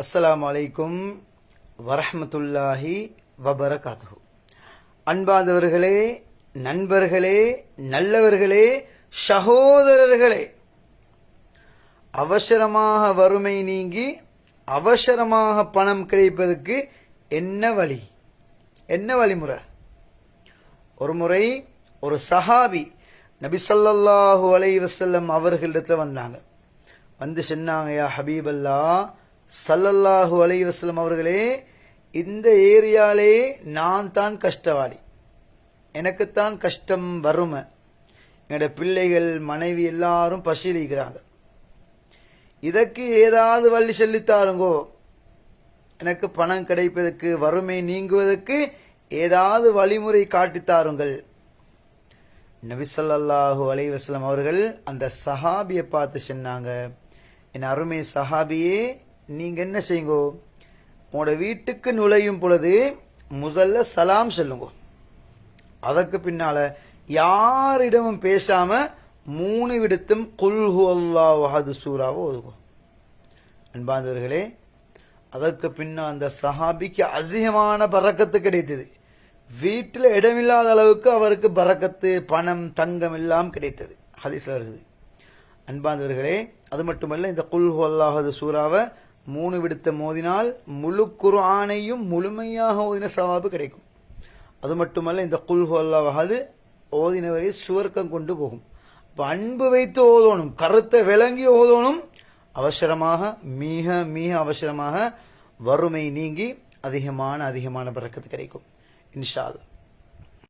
அஸ்லாம் அலைக்கும் வரஹமத்துல்லாஹி வபரகாத்துஹு. அன்பாதவர்களே நண்பர்களே நல்லவர்களே சகோதரர்களே அவசரமாக வறுமை நீங்கி அவசரமாக பணம் கிடைப்பதற்கு என்ன வழி? என்ன வழிமுறை ஒரு முறை ஒரு சஹாபி நபி அலைவசல்லம் அலைஹி அவர்களிடத்துல வந்தாங்க. வந்து சொன்னாங்க யா ஹபீபல்லா சல்லல்லாஹு அலைஹி அவர்களே இந்த ஏரியாலே நான் தான் கஷ்டவாளி. எனக்குத்தான் கஷ்டம் வறுமை. என்னோட பிள்ளைகள் மனைவி எல்லாரும் பசிலிக்கிறாங்க இதற்கு ஏதாவது வழி சொல்லித்தாருங்கோ? எனக்கு பணம் கிடைப்பதற்கு வறுமை நீங்குவதற்கு ஏதாவது வழிமுறை காட்டித்தாருங்கள். நபி அலைவாஸ்லம் அவர்கள் அந்த சஹாபியை பார்த்து சொன்னாங்க. என் அருமை சஹாபியே நீங்கள் என்ன செய்யுங்கோ உங்களோட வீட்டுக்கு நுழையும் பொழுது முதல்ல சலாம் சொல்லுங்க. அதற்கு பின்னால் யாரிடமும் பேசாமல் மூணு விடத்தும் குல்ஹு அல்லாஹ் அஹது ஒதுங்கும் அன்பாந்தவர்களே அதற்கு பின்னால் அந்த சஹாபிக்கு அதிகமான பறக்கத்து கிடைத்தது. வீட்டில் இடமில்லாத அளவுக்கு அவருக்கு பறக்கத்து பணம் தங்கம் எல்லாம் கிடைத்தது. ஹதீஸ்ல இருக்குது அன்பாந்தவர்களே அது மட்டுமல்ல இந்த குல்ஹு அல்லாஹது சூறாவை மூணு விடுத்த மோதினால் முழு குர்ஆனையும் முழுமையாக ஓதின சவாபு கிடைக்கும். அது மட்டுமல்ல இந்த குல்ஹு அல்லாஹது ஓதினவரை சுவர்க்கம் கொண்டு போகும். இப்போ அன்பு வைத்து ஓதணும் கருத்தை விளங்கி ஓதணும் அவசரமாக மிக மிக அவசரமாக வறுமை நீங்கி அதிகமான அதிகமான பறக்கத்து கிடைக்கும். இன்ஷா